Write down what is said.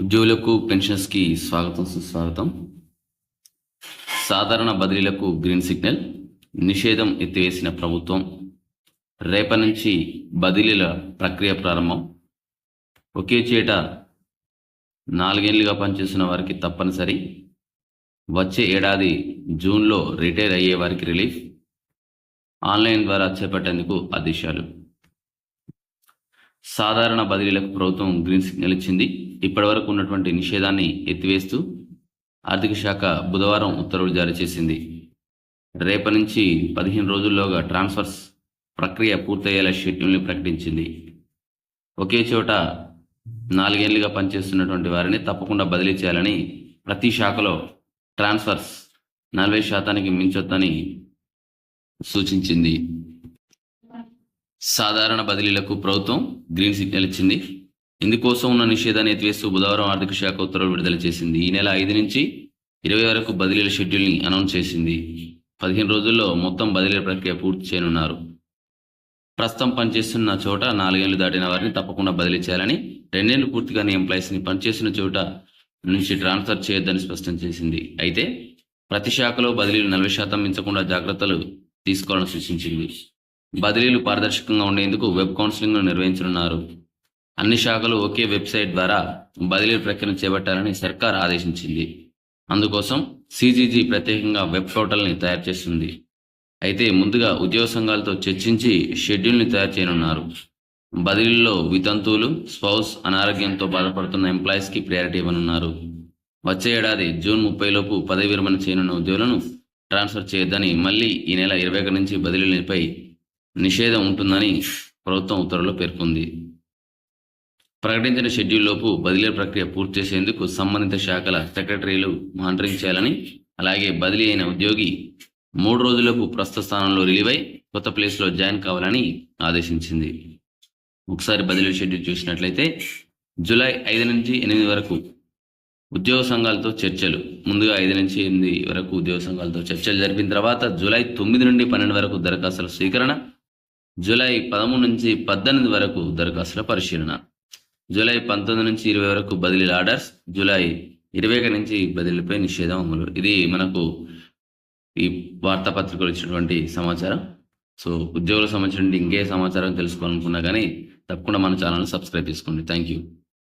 ఉద్యోగులకు పెన్షన్స్కి స్వాగతం సుస్వాగతం. సాధారణ బదిలీలకు గ్రీన్ సిగ్నల్ నిషేధం ఎత్తివేసిన ప్రభుత్వం రేపటి నుంచి బదిలీల ప్రక్రియ ప్రారంభం. ఒకే చేట నాలుగేళ్ళుగా పనిచేసిన వారికి తప్పనిసరి. వచ్చే ఏడాది జూన్లో రిటైర్ అయ్యే వారికి రిలీఫ్. ఆన్లైన్ ద్వారా చేపట్టేందుకు ఆదేశాలు. సాధారణ బదిలీలకు ప్రభుత్వం గ్రీన్ సిగ్నల్ ఇచ్చింది. ఇప్పటివరకు ఉన్నటువంటి నిషేధాన్ని ఎత్తివేస్తూ ఆర్థిక శాఖ బుధవారం ఉత్తర్వులు జారీ చేసింది. రేపటి నుంచి పదిహేను రోజుల్లోగా ట్రాన్స్ఫర్స్ ప్రక్రియ పూర్తయ్యేలా షెడ్యూల్ని ప్రకటించింది. ఒకే చోట నాలుగేళ్ళుగా పనిచేస్తున్నటువంటి వారిని తప్పకుండా బదిలీ చేయాలని ప్రతి శాఖలో ట్రాన్స్ఫర్స్ నలభై శాతానికి మించొద్దని సూచించింది. సాధారణ బదిలీలకు ప్రభుత్వం గ్రీన్ సిగ్నల్ ఇచ్చింది. ఇందుకోసం ఉన్న నిషేధాన్ని ఎత్తివేస్తూ బుధవారం ఆర్థిక శాఖ ఉత్తర్వులు విడుదల చేసింది. ఈ నెల ఐదు నుంచి ఇరవై వరకు బదిలీల షెడ్యూల్ని అనౌన్స్ చేసింది. పదిహేను రోజుల్లో మొత్తం బదిలీల ప్రక్రియ పూర్తి చేయనున్నారు. ప్రస్తుతం పనిచేస్తున్న చోట నాలుగేళ్ళు దాటిన వారిని తప్పకుండా బదిలీ చేయాలని రెండేళ్ళు పూర్తిగా ఎంప్లాయీస్ని పనిచేస్తున్న చోట నుంచి ట్రాన్స్ఫర్ చేయొద్దని స్పష్టం చేసింది. అయితే ప్రతి శాఖలో బదిలీలు నలభై శాతం మించకుండా జాగ్రత్తలు తీసుకోవాలని సూచించింది. బదిలీలు పారదర్శకంగా ఉండేందుకు వెబ్ కౌన్సిలింగ్ను నిర్వహించనున్నారు. అన్ని శాఖలు ఒకే వెబ్సైట్ ద్వారా బదిలీ ప్రక్రియను చేపట్టాలని సర్కార్ ఆదేశించింది. అందుకోసం సిజీజీ ప్రత్యేకంగా వెబ్ పోర్టల్ని తయారు చేస్తుంది. అయితే ముందుగా ఉద్యోగ సంఘాలతో చర్చించి షెడ్యూల్ని తయారు చేయనున్నారు. బదిలీల్లో వితంతువులు స్పౌస్ అనారోగ్యంతో బాధపడుతున్న ఎంప్లాయీస్కి ప్రయారిటీ ఇవ్వనున్నారు. వచ్చే ఏడాది జూన్ ముప్పైలోపు పదవి విరమణ చేయనున్న ఉద్యోగులను ట్రాన్స్ఫర్ చేయొద్దని మళ్ళీ ఈ నెల ఇరవై ఒకటి నుంచి బదిలీలపై నిషేధం ఉంటుందని ప్రభుత్వం ఉత్తర్వులో పేర్కొంది. ప్రకటించిన షెడ్యూల్లోపు బదిలీ ప్రక్రియ పూర్తి చేసేందుకు సంబంధిత శాఖల సెక్రటరీలు మానిటరింగ్ చేయాలని అలాగే బదిలీ అయిన ఉద్యోగి మూడు రోజులకు ప్రస్తుత స్థానంలో రిలీవ్ అయి కొత్త ప్లేస్లో జాయిన్ కావాలని ఆదేశించింది. ఒకసారి బదిలీ షెడ్యూల్ చూసినట్లయితే జూలై ఐదు నుంచి ఎనిమిది వరకు ఉద్యోగ సంఘాలతో చర్చలు ముందుగా ఐదు నుంచి ఎనిమిది వరకు ఉద్యోగ సంఘాలతో చర్చలు జరిపిన తర్వాత జూలై తొమ్మిది నుండి పన్నెండు వరకు దరఖాస్తుల స్వీకరణ జూలై పదమూడు నుంచి పద్దెనిమిది వరకు దరఖాస్తుల పరిశీలన. జూలై పంతొమ్మిది నుంచి ఇరవై వరకు బదిలీల ఆర్డర్స్. జూలై ఇరవై ఒకటి నుంచి బదిలీపై నిషేధం అమలు. ఇది మనకు ఈ వార్తాపత్రికలు ఇచ్చినటువంటి సమాచారం. సో ఉద్యోగులకు సంబంధించిన ఇంకే సమాచారం తెలుసుకోవాలనుకున్నా కానీ తప్పకుండా మన ఛానల్ సబ్స్క్రైబ్ చేసుకోండి. Thank you